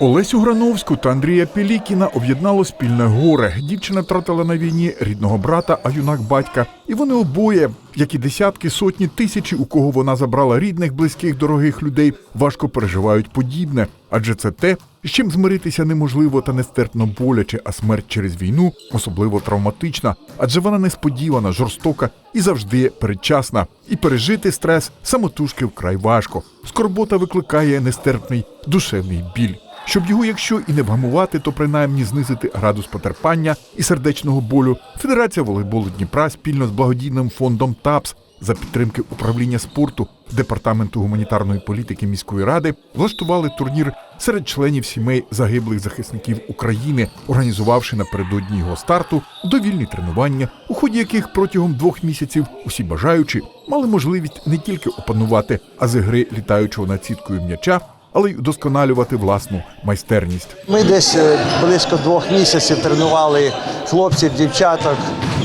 Олесю Грановську та Андрія Пілікіна об'єднало спільне горе. Дівчина втратила на війні рідного брата, а юнак батька. І вони обоє, як і десятки, сотні тисячі, у кого вона забрала рідних, близьких, дорогих людей, важко переживають подібне. Адже це те, з чим змиритися неможливо та нестерпно боляче, а смерть через війну особливо травматична, адже вона несподівана, жорстока і завжди передчасна. І пережити стрес самотужки вкрай важко. Скорбота викликає нестерпний душевний біль. Щоб його, якщо і не вгамувати, то принаймні знизити градус потерпання і сердечного болю, Федерація волейболу Дніпра спільно з благодійним фондом ТАПС за підтримки управління спорту департаменту гуманітарної політики міської ради влаштували турнір серед членів сімей загиблих захисників України, організувавши напередодні його старту довільні тренування, у ході яких протягом двох місяців усі бажаючі мали можливість не тільки опанувати ази гри літаючого над сіткою м'яча, але й удосконалювати власну майстерність. Ми десь е, близько двох місяців тренували хлопців, дівчаток.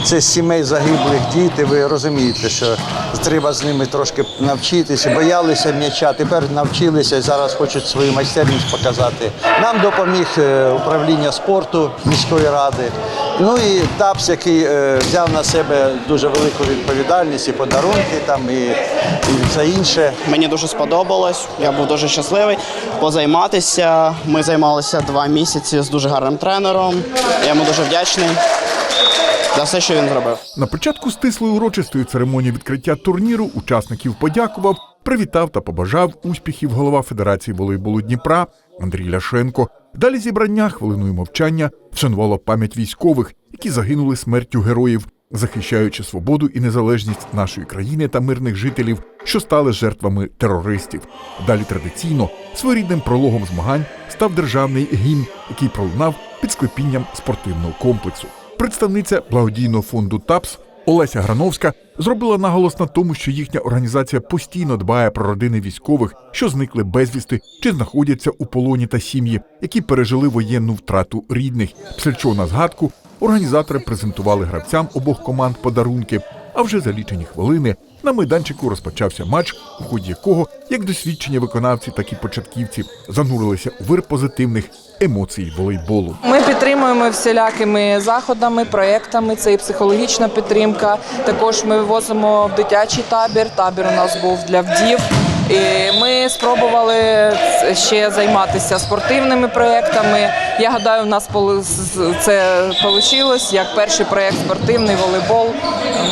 Це сімей загиблих діти. Ви розумієте, що треба з ними трошки навчитися. Боялися м'яча, тепер навчилися і зараз хочуть свою майстерність показати. Нам допоміг е, управління спорту міської ради. Ну і ТАПС, який е, взяв на себе дуже велику відповідальність і подарунки там, і, і все інше. Мені дуже сподобалось. Я був дуже щасливий позайматися. Ми займалися два місяці з дуже гарним тренером. Я йому дуже вдячний за все, що він зробив. На початку стислої урочистої церемонії відкриття турніру учасників подякував, привітав та побажав успіхів голова Федерації волейболу Дніпра Андрій Ляшенко. Далі зібрання хвилиною мовчання вшанувало пам'ять військових, які загинули смертю героїв, захищаючи свободу і незалежність нашої країни та мирних жителів, що стали жертвами терористів. Далі традиційно своєрідним прологом змагань став державний гімн, який пролунав під склепінням спортивного комплексу. Представниця благодійного фонду ТАПС Олеся Грановська зробила наголос на тому, що їхня організація постійно дбає про родини військових, що зникли безвісти чи знаходяться у полоні та сім'ї, які пережили воєнну втрату рідних. Після чого на згадку організатори презентували гравцям обох команд подарунки. А вже за лічені хвилини на майданчику розпочався матч, у ході якого як досвідчені виконавці, так і початківці занурилися у вир позитивних емоцій волейболу. Ми підтримуємо всілякими заходами, проєктами. Це і психологічна підтримка. Також ми вивозимо в дитячий табір. Табір у нас був для вдів. І ми спробували ще займатися спортивними проєктами. Я гадаю, у нас це вийшло як перший проєкт спортивний волейбол.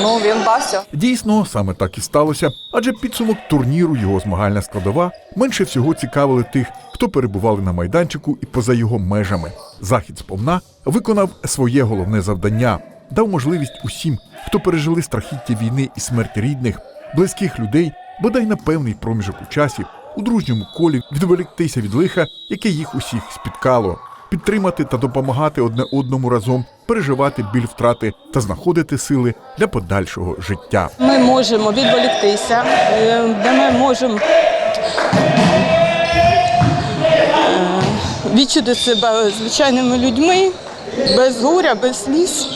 Ну він вдався. Дійсно, саме так і сталося, адже підсумок турніру, його змагальна складова, менше всього цікавили тих, хто перебували на майданчику і поза його межами. Захід сповна виконав своє головне завдання, дав можливість усім, хто пережили страхіття війни і смерть рідних, близьких людей, бодай на певний проміжок у часі, у дружньому колі відволіктися від лиха, яке їх усіх спіткало. Підтримати та допомагати одне одному разом, переживати біль втрати та знаходити сили для подальшого життя. Ми можемо відволіктися, е, де ми можемо е, відчути себе звичайними людьми, без горя, без сліз.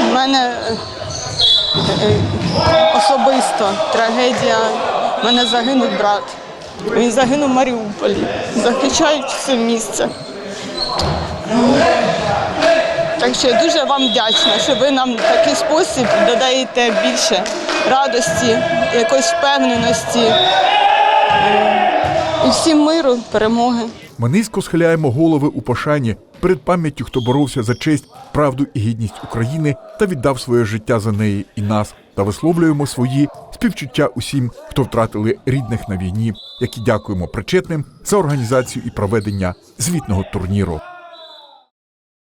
У мене е, особисто трагедія. У мене загинув брат. Він загинув в Маріуполі, захищаючи це місце. Так що я дуже вам вдячна, що ви нам в такий спосіб додаєте більше радості, якоїсь впевненості і всім миру, перемоги. Ми низько схиляємо голови у пошані перед пам'яттю, хто боровся за честь, правду і гідність України та віддав своє життя за неї і нас, та висловлюємо свої співчуття усім, хто втратили рідних на війні, які дякуємо причетним за організацію і проведення звітного турніру.